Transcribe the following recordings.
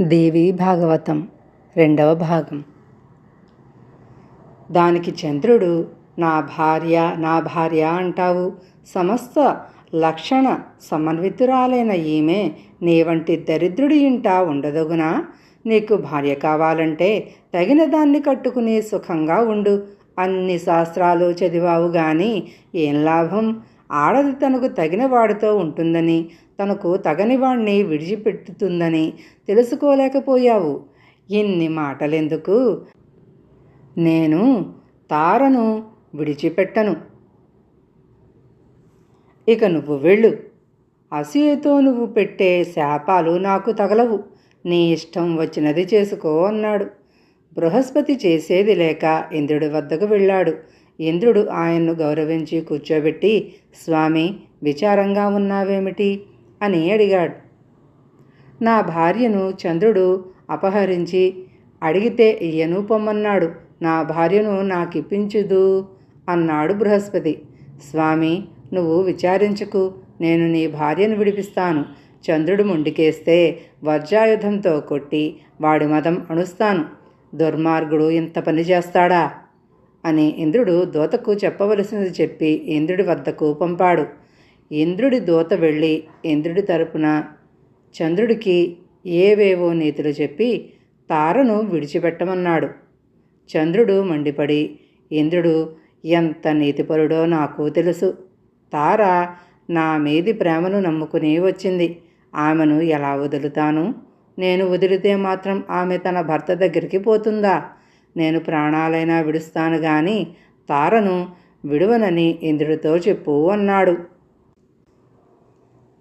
దేవి భాగవతం రెండవ భాగం. దానికి చంద్రుడు నా భార్య నా భార్య అంటావు. సమస్త లక్షణ సమన్వితురాలైన ఈమె నీ వంటి దరిద్రుడి ఇంట ఉండదగునా? నీకు భార్య కావాలంటే తగిన దాన్ని కట్టుకుని సుఖంగా ఉండు. అన్ని శాస్త్రాలు చదివావు గాని ఏం లాభం? ఆడది తనకు తగిన వాడితో ఉంటుందని తనకు తగని వాణ్ణి విడిచిపెట్టుతుందని తెలుసుకోలేకపోయావు. ఇన్ని మాటలెందుకు? నేను తారను విడిచిపెట్టను. ఇక నువ్వు వెళ్ళు. అసూయతో నువ్వు పెట్టే శాపాలు నాకు తగలవు. నీ ఇష్టం వచ్చినది చేసుకో అన్నాడు. బృహస్పతి చేసేది లేక ఇంద్రుడి వద్దకు వెళ్ళాడు. ఇంద్రుడు ఆయన్ను గౌరవించి కూర్చోబెట్టి స్వామి విచారంగా ఉన్నావేమిటి? అని అడిగాడు. నా భార్యను చంద్రుడు అపహరించి అడిగితే ఇయ్యను పొమ్మన్నాడు. నా భార్యను నాకిప్పించుదు అన్నాడు బృహస్పతి. స్వామి నువ్వు విచారించకు. నేను నీ భార్యను విడిపిస్తాను. చంద్రుడు ముండికేస్తే వజ్రాయుధంతో కొట్టి వాడి మదం అణుస్తాను. దుర్మార్గుడు ఇంత పని చేస్తాడా? అని ఇంద్రుడు దూతకు చెప్పవలసినది చెప్పి ఇంద్రుడి వద్దకు పంపాడు. ఇంద్రుడి దూత వెళ్ళి ఇంద్రుడి తరపున చంద్రుడికి ఏవేవో నీతులు చెప్పి తారను విడిచిపెట్టమన్నాడు. చంద్రుడు మండిపడి ఇంద్రుడు ఎంత నీతిపరుడో నాకు తెలుసు. తార నా మీది ప్రేమను నమ్ముకుని వచ్చింది. ఆమెను ఎలా వదులుతాను? నేను వదిలితే మాత్రం ఆమె తన భర్త దగ్గరికి పోతుందా? నేను ప్రాణాలైనా విడుస్తాను గాని తారను విడువనని ఇంద్రుడితో చెప్పు అన్నాడు.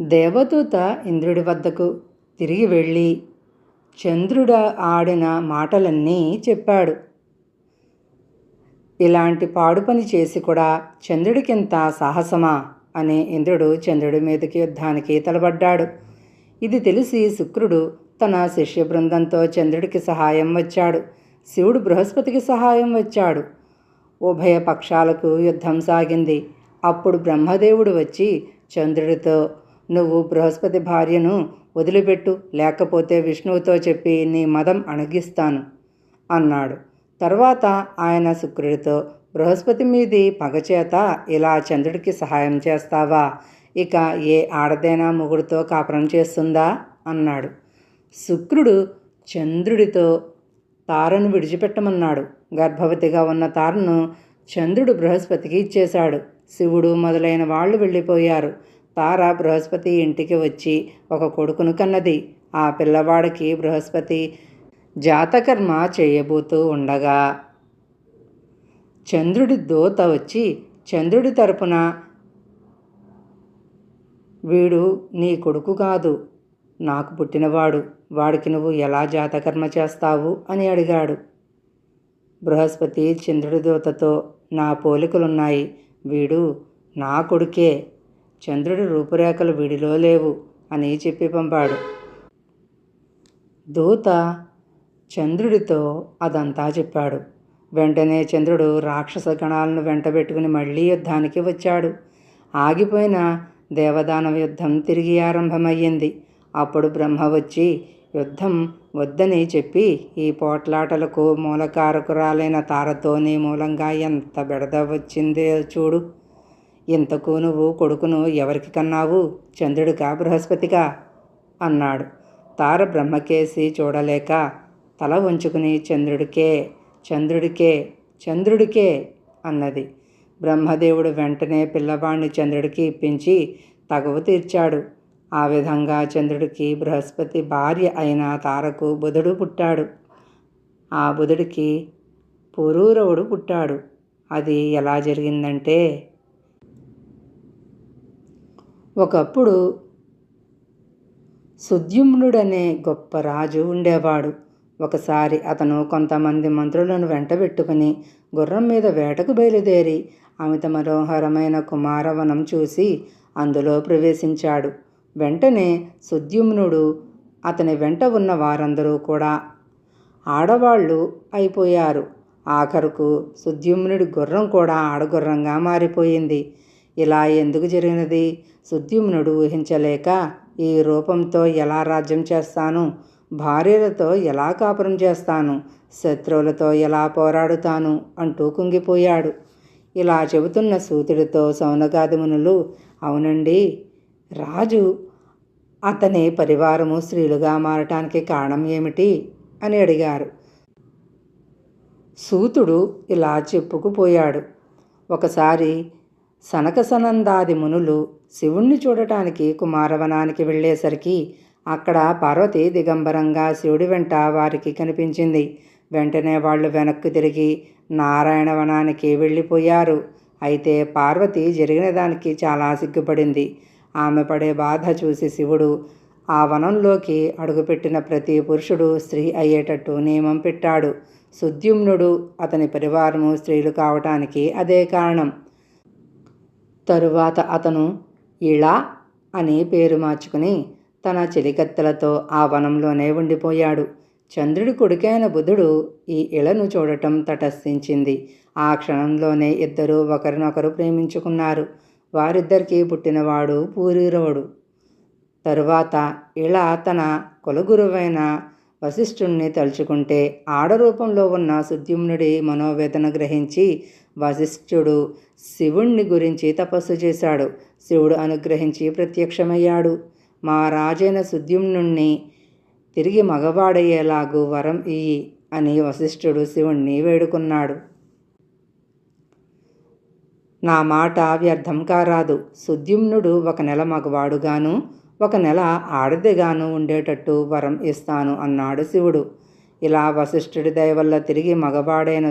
దేవదూత ఇంద్రుడి వద్దకు తిరిగి వెళ్ళి చంద్రుడు ఆడిన మాటలన్నీ చెప్పాడు. ఇలాంటి పాడు పని చేసి కూడా చంద్రుడికింత సాహసమా? అని ఇంద్రుడు చంద్రుడి మీదకి యుద్ధానికి తలబడ్డాడు. ఇది తెలిసి శుక్రుడు తన శిష్య బృందంతో చంద్రుడికి సహాయం వచ్చాడు. శివుడు బృహస్పతికి సహాయం వచ్చాడు. ఉభయ పక్షాలకు యుద్ధం సాగింది. అప్పుడు బ్రహ్మదేవుడు వచ్చి చంద్రుడితో నువ్వు బృహస్పతి భార్యను వదిలిపెట్టు లేకపోతే విష్ణువుతో చెప్పి నీ మదం అణగిస్తాను అన్నాడు. తర్వాత ఆయన శుక్రుడితో బృహస్పతి మీది పగచేత ఇలా చంద్రుడికి సహాయం చేస్తావా? ఇక ఏ ఆడదైనా మొగుడితో కాపురం చేస్తుందా? అన్నాడు. శుక్రుడు చంద్రుడితో తారను విడిచిపెట్టమన్నాడు. గర్భవతిగా ఉన్న తారను చంద్రుడు బృహస్పతికి ఇచ్చేశాడు. శివుడు మొదలైన వాళ్ళు వెళ్ళిపోయారు. తార బృహస్పతి ఇంటికి వచ్చి ఒక కొడుకును కన్నది. ఆ పిల్లవాడికి బృహస్పతి జాతకర్మ చేయబోతూ ఉండగా చంద్రుడి దోత వచ్చి చంద్రుడి తరపున వీడు నీ కొడుకు కాదు. నాకు పుట్టినవాడు వాడికి నువ్వు ఎలా జాతకర్మ చేస్తావు? అని అడిగాడు. బృహస్పతి చంద్రుడి దూతతో నా పోలికలున్నాయి. వీడు నా కొడుకే. చంద్రుడి రూపురేఖలు వీడిలో లేవు అని చెప్పి పంపాడు. దూత చంద్రుడితో అదంతా చెప్పాడు. వెంటనే చంద్రుడు రాక్షస గణాలను వెంటబెట్టుకుని మళ్ళీ యుద్ధానికి వచ్చాడు. ఆగిపోయిన దేవదానవ యుద్ధం తిరిగి ఆరంభమయ్యింది. అప్పుడు బ్రహ్మ వచ్చి యుద్ధం వద్దని చెప్పి ఈ పోట్లాటలకు మూలకారకురాలైన తారతో నీ మూలంగా ఎంత బెడద వచ్చిందే చూడు. ఇంతకు నువ్వు కొడుకును ఎవరికి కన్నావు? చంద్రుడికా బృహస్పతిగా అన్నాడు. తార బ్రహ్మకేసి చూడలేక తల ఉంచుకుని చంద్రుడికే చంద్రుడికే చంద్రుడికే అన్నది. బ్రహ్మదేవుడు వెంటనే పిల్లవాణ్ణి చంద్రుడికి ఇప్పించి తగవు తీర్చాడు. ఆ విధంగా చంద్రుడికి బృహస్పతి భార్య అయిన తారకు బుధుడు పుట్టాడు. ఆ బుధుడికి పురూరవుడు పుట్టాడు. అది ఎలా జరిగిందంటే ఒకప్పుడు సుద్యుమ్నుడనే గొప్ప రాజు ఉండేవాడు. ఒకసారి అతను కొంతమంది మంత్రులను వెంటబెట్టుకుని గుర్రం మీద వేటకు బయలుదేరి అమిత మనోహరమైన కుమారవనం చూసి అందులో ప్రవేశించాడు. వెంటనే సుద్యుమ్నుడు అతని వెంట ఉన్న వారందరూ కూడా ఆడవాళ్ళు అయిపోయారు. ఆఖరుకు సుద్యుమ్నుడి గుర్రం కూడా ఆడగుర్రంగా మారిపోయింది. ఇలా ఎందుకు జరిగినది? సుద్యుమ్నుడు ఊహించలేక ఈ రూపంతో ఎలా రాజ్యం చేస్తాను? భార్యలతో ఎలా కాపురం చేస్తాను? శత్రువులతో ఎలా పోరాడుతాను? అంటూ కుంగిపోయాడు. ఇలా చెబుతున్న సూతుడితో సౌనగాదిమునులు అవునండి రాజు అతని పరివారము స్త్రీలుగా మారటానికి కారణం ఏమిటి? అని అడిగారు. సూతుడు ఇలా చెప్పుకుపోయాడు. ఒకసారి సనకసనందాది మునులు శివుణ్ణి చూడటానికి కుమారవనానికి వెళ్ళేసరికి అక్కడ పార్వతి దిగంబరంగా శివుడి వెంట వారికి కనిపించింది. వెంటనే వాళ్ళు వెనక్కు తిరిగి నారాయణవనానికి వెళ్ళిపోయారు. అయితే పార్వతి జరిగిన దానికి చాలా సిగ్గుపడింది. ఆమె పడే బాధ చూసి శివుడు ఆ వనంలోకి అడుగుపెట్టిన ప్రతి పురుషుడు స్త్రీ అయ్యేటట్టు నియమం పెట్టాడు. సుద్యుమ్నుడు అతని పరివారము స్త్రీలు కావటానికి అదే కారణం. తరువాత అతను ఇలా అని పేరు మార్చుకుని తన చెలికత్తెలతో ఆ వనంలోనే ఉండిపోయాడు. చంద్రుడి కొడుకైన బుధుడు ఈ ఇళను చూడటం తటస్థించింది. ఆ క్షణంలోనే ఇద్దరూ ఒకరినొకరు ప్రేమించుకున్నారు. వారిద్దరికీ పుట్టినవాడు పూరీరవుడు. తరువాత ఇలా తన కులగురువైన వశిష్ఠుణ్ణి తలుచుకుంటే ఆడరూపంలో ఉన్న సుద్యుమ్నుడి మనోవేదన గ్రహించి వశిష్ఠుడు శివుణ్ణి గురించి తపస్సు చేశాడు. శివుడు అనుగ్రహించి ప్రత్యక్షమయ్యాడు. మా రాజైన సుద్యుమ్నుణ్ణి తిరిగి మగవాడయ్యేలాగు వరం ఇయ్యి అని వశిష్ఠుడు శివుణ్ణి వేడుకున్నాడు. నా మాట వ్యర్థం కారాదు. సుద్యుమ్నుడు ఒక నెల మగవాడుగాను ఒక నెల ఆడదిగాను ఉండేటట్టు వరం ఇస్తాను అన్నాడు శివుడు. ఇలా వశిష్ఠుడి దయ వల్ల తిరిగి మగవాడైన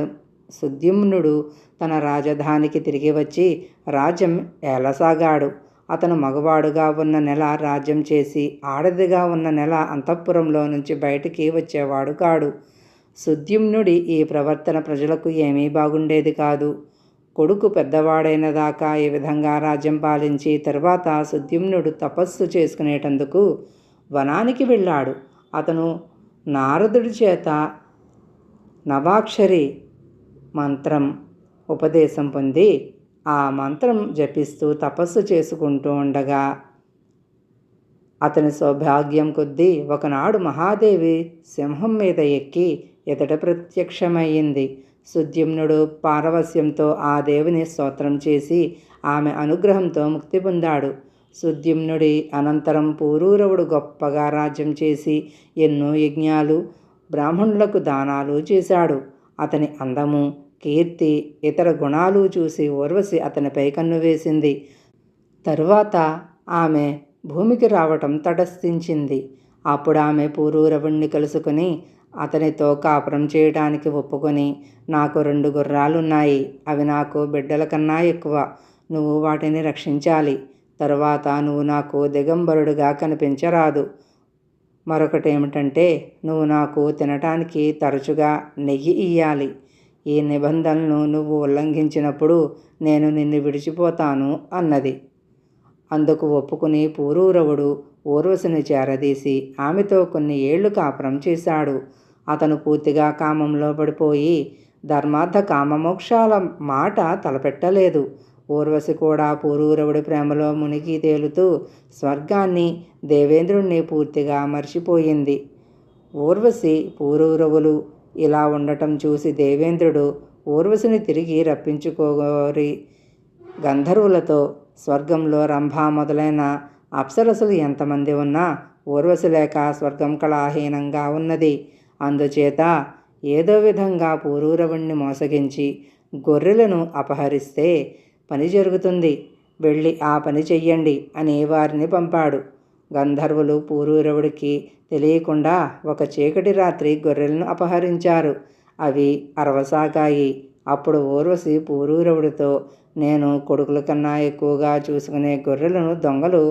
సుద్యుమ్నుడు తన రాజధానికి తిరిగి వచ్చి రాజ్యం ఏలసాగాడు. అతను మగవాడుగా ఉన్న నెల రాజ్యం చేసి ఆడదిగా ఉన్న నెల అంతఃపురంలో నుంచి బయటికి వచ్చేవాడు కాడు. సుద్యుమ్నుడి ఈ ప్రవర్తన ప్రజలకు ఏమీ బాగుండేది కాదు. కొడుకు పెద్దవాడైన దాకా ఈ విధంగా రాజ్యం పాలించి తర్వాత సుద్యుమ్నుడు తపస్సు చేసుకునేటందుకు వనానికి వెళ్ళాడు. అతను నారదుడి చేత నవాక్షరి మంత్రం ఉపదేశం పొంది ఆ మంత్రం జపిస్తూ తపస్సు చేసుకుంటూ ఉండగా అతని సౌభాగ్యం కొద్దీ ఒకనాడు మహాదేవి సింహం మీద ఎక్కి ఎదట ప్రత్యక్షమయ్యింది. సుద్యుమ్నుడు పారవస్యంతో ఆ దేవుని స్తోత్రం చేసి ఆమె అనుగ్రహంతో ముక్తి పొందాడు. సుద్యుమ్నుడి అనంతరం పూరూరవుడు గొప్పగా రాజ్యం చేసి ఎన్నో యజ్ఞాలు బ్రాహ్మణులకు దానాలు చేశాడు. అతని అందము కీర్తి ఇతర గుణాలు చూసి ఊర్వశి అతనిపై కన్ను వేసింది. తరువాత ఆమె భూమికి రావటం తటస్థించింది. అప్పుడు ఆమె పూరూరవుణ్ణి కలుసుకుని అతనితో కాపురం చేయడానికి ఒప్పుకొని నాకు రెండు గుర్రాలున్నాయి. అవి నాకు బిడ్డల కన్నా ఎక్కువ. నువ్వు వాటిని రక్షించాలి. తరువాత నువ్వు నాకు దిగంబరుడుగా కనిపించరాదు. మరొకటి ఏమిటంటే నువ్వు నాకు తినటానికి తరచుగా నెయ్యి ఇయ్యాలి. ఈ నిబంధనలను నువ్వు ఉల్లంఘించినప్పుడు నేను నిన్ను విడిచిపోతాను అన్నది. అందుకు ఒప్పుకుని పూరూరవుడు ఊర్వశిని చేరదీసి ఆమెతో కొన్ని ఏళ్ళు కాపురం చేశాడు. అతను పూర్తిగా కామంలో పడిపోయి ధర్మార్థ కామమోక్షాల మాట తలపెట్టలేదు. ఊర్వశి కూడా పూరూరవుడి ప్రేమలో మునిగి తేలుతూ స్వర్గాన్ని దేవేంద్రుణ్ణి పూర్తిగా మర్చిపోయింది. ఊర్వశి పూరూరవులు ఇలా ఉండటం చూసి దేవేంద్రుడు ఊర్వశిని తిరిగి రప్పించుకోరి. గంధర్వులతో స్వర్గంలో రంభ మొదలైన అప్సరసులు ఎంతమంది ఉన్నా ఊర్వశి లేక స్వర్గం కళాహీనంగా ఉన్నది. అందుచేత ఏదో విధంగా పూరూరవుణ్ణి మోసగించి గొర్రెలను అపహరిస్తే పని జరుగుతుంది. వెళ్ళి ఆ పని చెయ్యండి అని వారిని పంపాడు. గంధర్వులు పూరూరవుడికి తెలియకుండా ఒక చీకటి రాత్రి గొర్రెలను అపహరించారు. అవి అరవసాగాయి. అప్పుడు ఊర్వశి పూరూరవుడితో నేను కొడుకుల కన్నా ఎక్కువగా చూసుకునే గొర్రెలను దొంగలు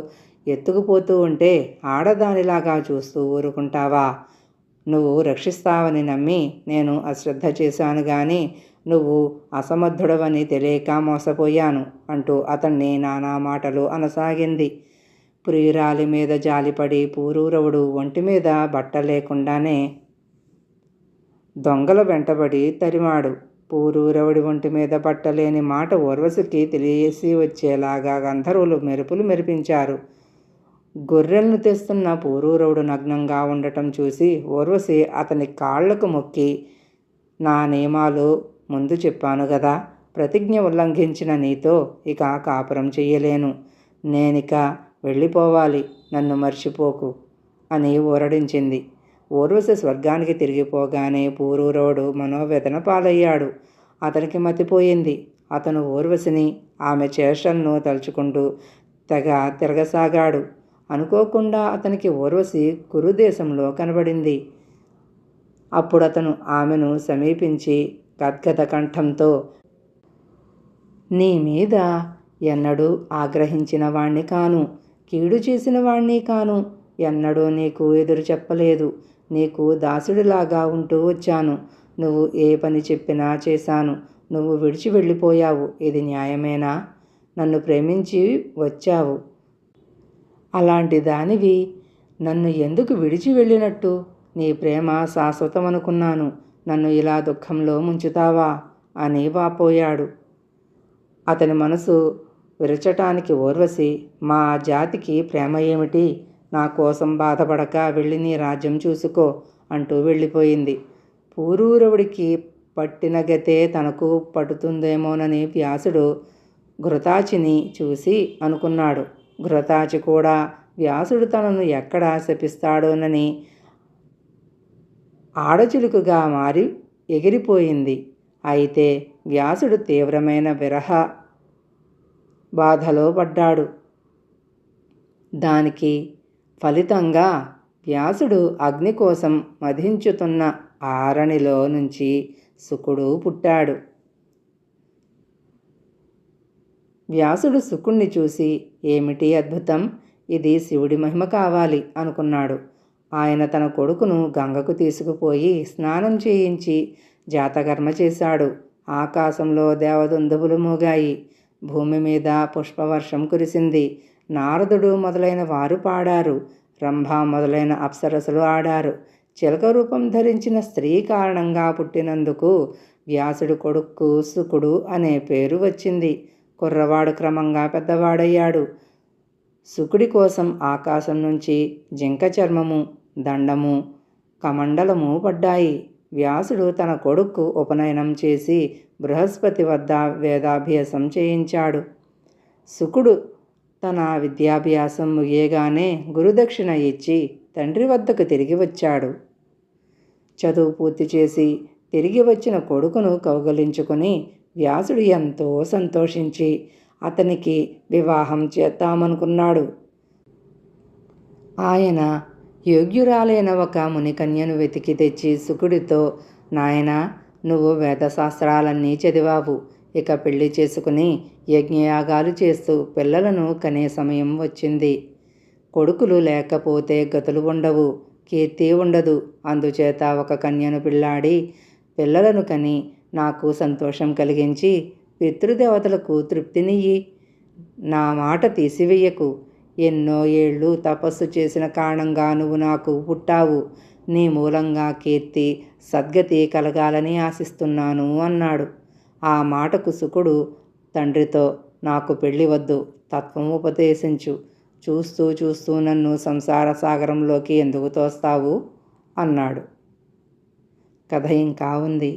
ఎత్తుకుపోతూ ఉంటే ఆడదానిలాగా చూస్తూ ఊరుకుంటావా? నువ్వు రక్షిస్తావని నమ్మి నేను అశ్రద్ధ చేశాను కానీ నువ్వు అసమర్థుడవని తెలియక మోసపోయాను అంటూ అతన్ని నానా మాటలు అనసాగింది. ప్రియురాలి మీద జాలిపడి పూరూరవుడు ఒంటి మీద బట్ట లేకుండానే దొంగల వెంటబడి తరిమాడు. పూరూరవుడి ఒంటి మీద బట్టలేని మాట ఊర్వశికి తెలియసి వచ్చేలాగా గంధర్వులు మెరుపులు మెరిపించారు. గొర్రెలను తెస్తున్న పూరూరవుడు నగ్నంగా ఉండటం చూసి ఊర్వశి అతని కాళ్ళకు మొక్కి నా నియమాలు ముందు చెప్పాను కదా ప్రతిజ్ఞ ఉల్లంఘించిన నీతో ఇక కాపురం చెయ్యలేను. నేనిక వెళ్ళిపోవాలి నన్ను మర్చిపోకు అని ఊరడించింది. ఊర్వశి స్వర్గానికి తిరిగిపోగానే పూరూరవుడు మనోవేదన పాలయ్యాడు. అతనికి మతిపోయింది. అతను ఊర్వశిని ఆమె చేష్టలను తలుచుకుంటూ తెగ తిరగసాగాడు. అనుకోకుండా అతనికి ఊర్వశి కురుదేశంలో కనబడింది. అప్పుడు అతను ఆమెను సమీపించి గద్గద కంఠంతో నీ మీద ఎన్నడూ ఆగ్రహించిన వాణ్ణి కాను కీడు చేసిన వాణ్ణి కాను ఎన్నడూ నీకు ఎదురు చెప్పలేదు. నీకు దాసుడిలాగా ఉంటూ వచ్చాను. నువ్వు ఏ పని చెప్పినా చేశాను. నువ్వు విడిచి వెళ్ళిపోయావు. ఇది న్యాయమేనా? నన్ను ప్రేమించి వచ్చావు. అలాంటి దానివి నన్ను ఎందుకు విడిచి వెళ్ళినట్టు? నీ ప్రేమ శాశ్వతం అనుకున్నాను నన్ను ఇలా దుఃఖంలో ముంచుతావా? అని వాపోయాడు. అతని మనసు విరచటానికి ఓర్వసి మా జాతికి ప్రేమ ఏమిటి? నా కోసం బాధపడక వెళ్ళి నీ రాజ్యం చూసుకో అంటూ వెళ్ళిపోయింది. పూరూరవుడికి పట్టిన గతే తనకు పడుతుందేమోనని వ్యాసుడు ఘృతాచిని చూసి అనుకున్నాడు. ఘృతాచి కూడా వ్యాసుడు తనను ఎక్కడ శపిస్తాడోనని ఆడచిలుకగా మారి ఎగిరిపోయింది. అయితే వ్యాసుడు తీవ్రమైన విరహ బాధలో పడ్డాడు. దానికి ఫలితంగా వ్యాసుడు అగ్ని కోసం మధించుతున్న ఆరణిలో నుంచి శుకుడు పుట్టాడు. వ్యాసుడు శుకుణ్ణి చూసి ఏమిటి అద్భుతం? ఇది శివుడి మహిమ కావాలి అనుకున్నాడు. ఆయన తన కొడుకును గంగకు తీసుకుపోయి స్నానం చేయించి జాతకర్మ చేశాడు. ఆకాశంలో దేవదుందుబులు మూగాయి. భూమి మీద పుష్పవర్షం కురిసింది. నారదుడు మొదలైన వారు పాడారు. రంభ మొదలైన అప్సరసులు ఆడారు. చిలక రూపం ధరించిన స్త్రీ కారణంగా పుట్టినందుకు వ్యాసుడు కొడుక్కు సుకుడు అనే పేరు వచ్చింది. కుర్రవాడు క్రమంగా పెద్దవాడయ్యాడు. సుకుడి కోసం ఆకాశం నుంచి జింక చర్మము దండము కమండలము పడ్డాయి. వ్యాసుడు తన కొడుకు ఉపనయనం చేసి బృహస్పతి వద్ద వేదాభ్యాసం చేయించాడు. సుకుడు తన విద్యాభ్యాసం ముగియగానే గురుదక్షిణ ఇచ్చి తండ్రి వద్దకు తిరిగి వచ్చాడు. చదువు పూర్తి చేసి తిరిగి వచ్చిన కొడుకును కౌగలించుకొని వ్యాసుడు ఎంతో సంతోషించి అతనికి వివాహం చేద్దామనుకున్నాడు. ఆయన యోగ్యురాలైన ఒక మునికన్యను వెతికి తెచ్చి సుకుడితో నాయన నువ్వు వేదశాస్త్రాలన్నీ చదివావు. ఇక పెళ్ళి చేసుకుని యజ్ఞయాగాలు చేస్తూ పిల్లలను కనే సమయం వచ్చింది. కొడుకులు లేకపోతే గతులు ఉండవు కీర్తి ఉండదు. అందుచేత ఒక కన్యను పిల్లాడి పిల్లలను కని నాకు సంతోషం కలిగించి పితృదేవతలకు తృప్తినియ్యి. నా మాట తీసివేయకు. ఎన్నో ఏళ్ళు తపస్సు చేసిన కారణంగా నువ్వు నాకు పుట్టావు. నీ మూలంగా కీర్తి సద్గతి కలగాలని ఆశిస్తున్నాను అన్నాడు. ఆ మాటకు సుకుడు తండ్రితో నాకు పెళ్ళి వద్దు తత్వం ఉపదేశించు. చూస్తూ చూస్తూ నన్ను సంసార సాగరంలోకి ఎందుకు తోస్తావు? అన్నాడు. కథ ఇంకా ఉంది.